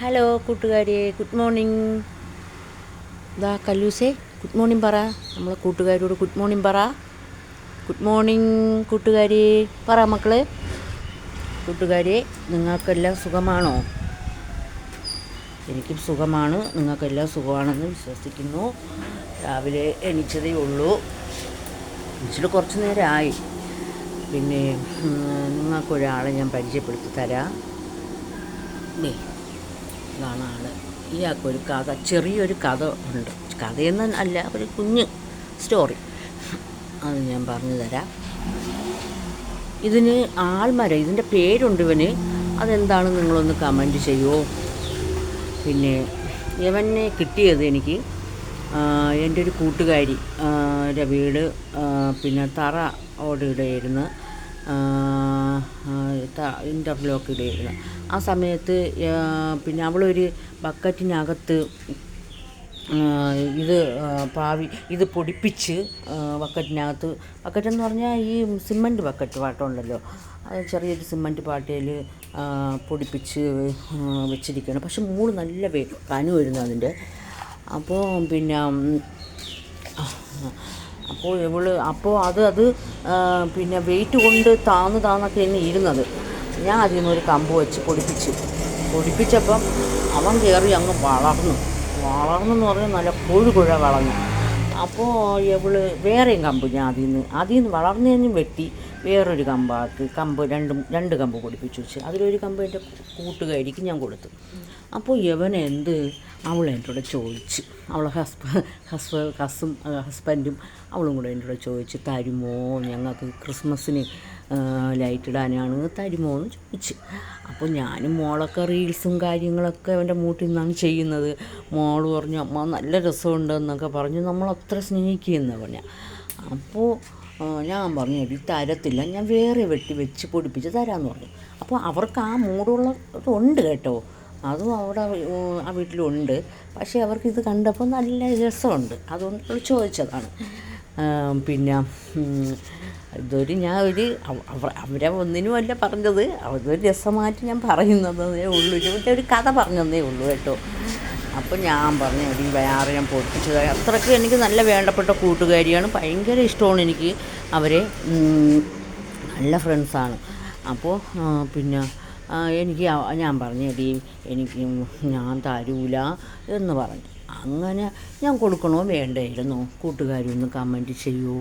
Hello കൂട്ടുകാരിയെ. Good morning ഇതാ കല്ലൂസേ good morning പറ. നമ്മളെ കൂട്ടുകാരോട് ഗുഡ് മോർണിംഗ് പറ. ഗുഡ് മോർണിംഗ് കൂട്ടുകാരി പറ മക്കൾ. കൂട്ടുകാരി നിങ്ങൾക്കെല്ലാം സുഖമാണോ? എനിക്കും സുഖമാണ്. നിങ്ങൾക്കെല്ലാം സുഖമാണെന്ന് വിശ്വസിക്കുന്നു. രാവിലെ എണീച്ചതേ ഉള്ളൂ. എണീച്ചിട്ട് കുറച്ച് നേരമായി. പിന്നെ നിങ്ങൾക്കൊരാളെ ഞാൻ പരിചയപ്പെടുത്തി തരാം. ഇതാണ് ആൾ ഇയാൾക്കൊരു കഥ ചെറിയൊരു കഥ ഉണ്ട്. കഥയൊന്നും അല്ല ഒരു കുഞ്ഞ് സ്റ്റോറി അത് ഞാൻ പറഞ്ഞു തരാം. ഇതിന് ആൾമരം ഇതിന്റെ പേരുണ്ട് ഇവന്. അതെന്താണ് നിങ്ങളൊന്ന് കമന്റ് ചെയ്യുമോ പിന്നെ ഇവനെ കിട്ടിയത് എനിക്ക് എന്റെ ഒരു കൂട്ടുകാരി വീട് പിന്നെ തറ ഓടിയിടായിരുന്നു ഇന്റർലോക്ക് ഇടായിരുന്നു ആ സമയത്ത് പിന്നെ അവളൊരു ബക്കറ്റിനകത്ത് ഇത് പാവി ഇത് പൊടിപ്പിച്ച് ബക്കറ്റിനകത്ത് ബക്കറ്റ് എന്ന് പറഞ്ഞാൽ ഈ സിമന്റ് ബക്കറ്റ് പാട്ടമുണ്ടല്ലോ ചെറിയൊരു സിമന്റ് പാട്ടയിൽ പൊടിപ്പിച്ച് വെച്ചിരിക്കുകയാണ് പക്ഷെ മൂൾ നല്ല വേ കനു വരുന്നു അതിന്റെ അപ്പോൾ പിന്നെ അപ്പോൾ ഇവൾ അപ്പോൾ അത് അത് പിന്നെ വെയിറ്റ് കൊണ്ട് താന്ന് താന്നൊക്കെ ഇന്ന് ഇരുന്നത്. ഞാൻ അതിൽ നിന്ന് ഒരു കമ്പ് വെച്ച് പൊടിപ്പിച്ചു. പൊടിപ്പിച്ചപ്പം അവൻ കയറി അങ്ങ് വളർന്നു. വളർന്നെന്ന് പറഞ്ഞാൽ നല്ല കൊഴു കുഴ വളർന്നു അപ്പോൾ ഇവൾ വേറെയും കമ്പ് ഞാൻ അതിൽ നിന്ന് അതിൽ നിന്ന് വളർന്നു കഴിഞ്ഞ് വെട്ടി. വേറൊരു കമ്പാക്ക് കമ്പ് രണ്ടും രണ്ട് കമ്പ് പൊടിപ്പിച്ചു വെച്ച്. അതിലൊരു കമ്പ് എന്റെ കൂട്ടുകാരിക്ക് ഞാൻ കൊടുത്തു. അപ്പോൾ യവൻ എന്ത്? അവൾ എന്നോട് ചോദിച്ച്. അവൾ ഹസ്ബ ഹസ്ബ ഹസും ഹസ്ബൻഡും അവളും കൂടെ എന്നോട് ചോദിച്ച് തരുമോ? ഞങ്ങൾക്ക് ക്രിസ്മസിന് ലൈറ്റ് ഇടാനാണ് തരുമോ? എന്ന് ചോദിച്ചു. അപ്പോൾ ഞാനും മോളൊക്കെ റീൽസും കാര്യങ്ങളൊക്കെ അവന്റെ മൂട്ടിൽ നിന്നാണ് ചെയ്യുന്നത്. മോൾ പറഞ്ഞു അമ്മ നല്ല രസമുണ്ടെന്നൊക്കെ പറഞ്ഞ് നമ്മൾ അത്ര അപ്പോൾ ഞാൻ പറഞ്ഞു എടി തരത്തില്ല. ഞാൻ വേറെ വെട്ടി വെച്ച് പൊടിപ്പിച്ച് തരാമെന്ന് പറഞ്ഞു. അപ്പോൾ അവർക്ക് ആ മൂടുള്ള ഉണ്ട് കേട്ടോ. അതും അവിടെ ആ വീട്ടിലുണ്ട്. പക്ഷേ അവർക്ക് ഇത് കണ്ടപ്പോൾ നല്ല രസമുണ്ട്. അതുകൊണ്ട് അവൾ ചോദിച്ചതാണ്. പിന്നെ ഇതൊരു ഞാൻ ഒരു അവ- അവ- അവരെ ഒന്നിനുമല്ല പറഞ്ഞത്. അതൊരു രസമായിട്ട് ഞാൻ പറയുന്നതേ ഉള്ളൂ. ഇതിന്റെ ഒരു കഥ പറഞ്ഞതേ ഉള്ളൂ കേട്ടോ. അപ്പോൾ ഞാൻ പറഞ്ഞു എടി വേറെ ഞാൻ പൊട്ടിച്ചത് അത്രയ്ക്ക് എനിക്ക് നല്ല വേണ്ടപ്പെട്ട കൂട്ടുകാരിയാണ്. ഭയങ്കര ഇഷ്ടമാണ് എനിക്ക് അവരെ. നല്ല ഫ്രണ്ട്സാണ് അപ്പോൾ പിന്നെ എനിക്ക് ഞാൻ പറഞ്ഞു എടി എനിക്ക് ഞാൻ തരൂല എന്ന് പറഞ്ഞു. അങ്ങനെ ഞാൻ കൊടുക്കണോ വേണ്ടായിരുന്നു കൂട്ടുകാരി ഒന്ന് കമന്റ് ചെയ്യൂ.